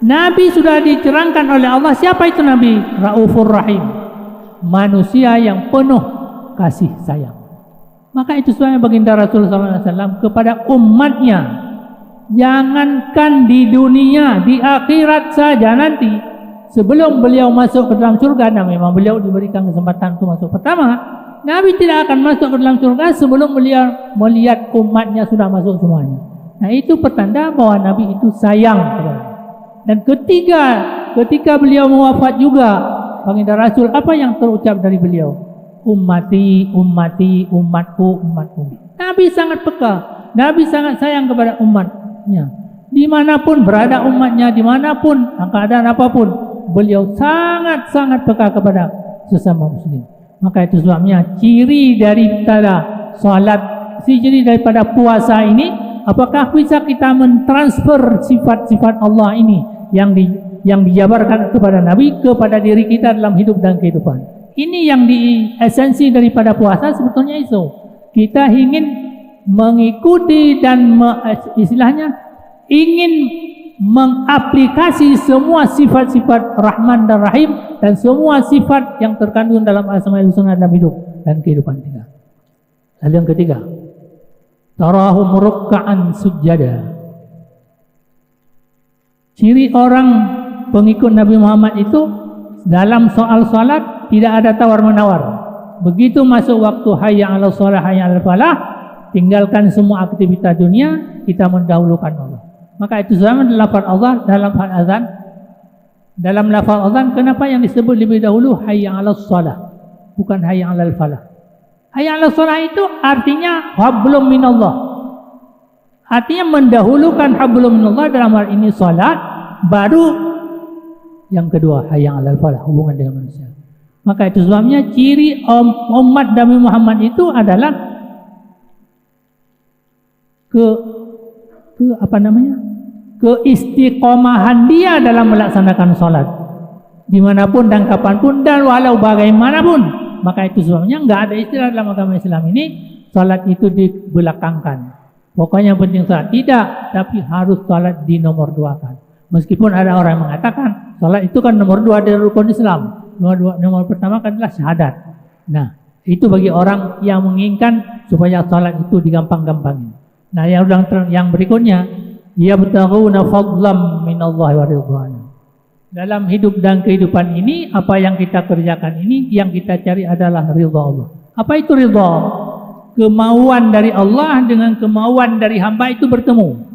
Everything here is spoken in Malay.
Nabi sudah dicerangkan oleh Allah siapa itu Nabi? Raufur Rahim. Manusia yang penuh kasih sayang. Maka itu sebabnya baginda Rasulullah SAW kepada umatnya jangankan di dunia, di akhirat saja nanti sebelum beliau masuk ke dalam surga dan memang beliau diberikan kesempatan untuk masuk pertama Nabi tidak akan masuk ke dalam surga sebelum beliau melihat umatnya sudah masuk semuanya. Nah itu pertanda bahwa Nabi itu sayang kepada dan ketiga, ketika beliau mewafat juga, baginda Rasul apa yang terucap dari beliau? Ummati, ummati, umatku, umatku. Nabi sangat peka. Nabi sangat sayang kepada umatnya. Dimanapun berada umatnya, dimanapun keadaan apapun, beliau sangat-sangat peka kepada sesama muslim. Maka itu sebabnya ciri daripada salat, ciri daripada puasa ini apakah bisa kita mentransfer sifat-sifat Allah ini yang di, yang dijabarkan kepada Nabi kepada diri kita dalam hidup dan kehidupan. Ini yang di esensi daripada puasa sebetulnya itu. Kita ingin mengikuti dan me, istilahnya ingin mengaplikasi semua sifat-sifat Rahman dan Rahim dan semua sifat yang terkandung dalam asmaul husna dalam hidup dan kehidupan kita. Lalu yang ketiga, tarahum rukka'an sujada ciri orang pengikut Nabi Muhammad itu dalam soal salat tidak ada tawar menawar begitu masuk waktu hayya ala salah hayya ala falah tinggalkan semua aktivitas dunia kita mendahulukan Allah. Maka itu zaman lafaz Allah dalam hal azan. Dalam lafaz azan kenapa yang disebut lebih dahulu hayya ala salah bukan hayya ala falah? Hayya ala salah itu artinya hablum minallah. Artinya mendahulukan hablum minallah dalam hal ini salat baru yang kedua hayya ala falah hubungan dengan manusia. Maka itu sebabnya ciri umat Nabi Muhammad itu adalah ke ke apa namanya? keistiqomahan dia dalam melaksanakan salat dimanapun dan kapanpun dan walau bagaimanapun maka itu sebabnya enggak ada istilah dalam agama Islam ini salat itu dibelakangkan. Pokoknya yang penting salat tidak, tapi harus salat di nomor dua kan. Meskipun ada orang yang mengatakan salat itu kan nomor dua dari rukun Islam. Nomor dua, nomor pertama kan adalah syahadat. Nah, itu bagi orang yang menginginkan supaya salat itu digampang-gampangin. Nah, yang yang berikutnya, ya bataghuna fadlam min Allah wa ridwan dalam hidup dan kehidupan ini apa yang kita kerjakan ini yang kita cari adalah ridha Allah. Apa itu ridha? Kemauan dari Allah dengan kemauan dari hamba itu bertemu.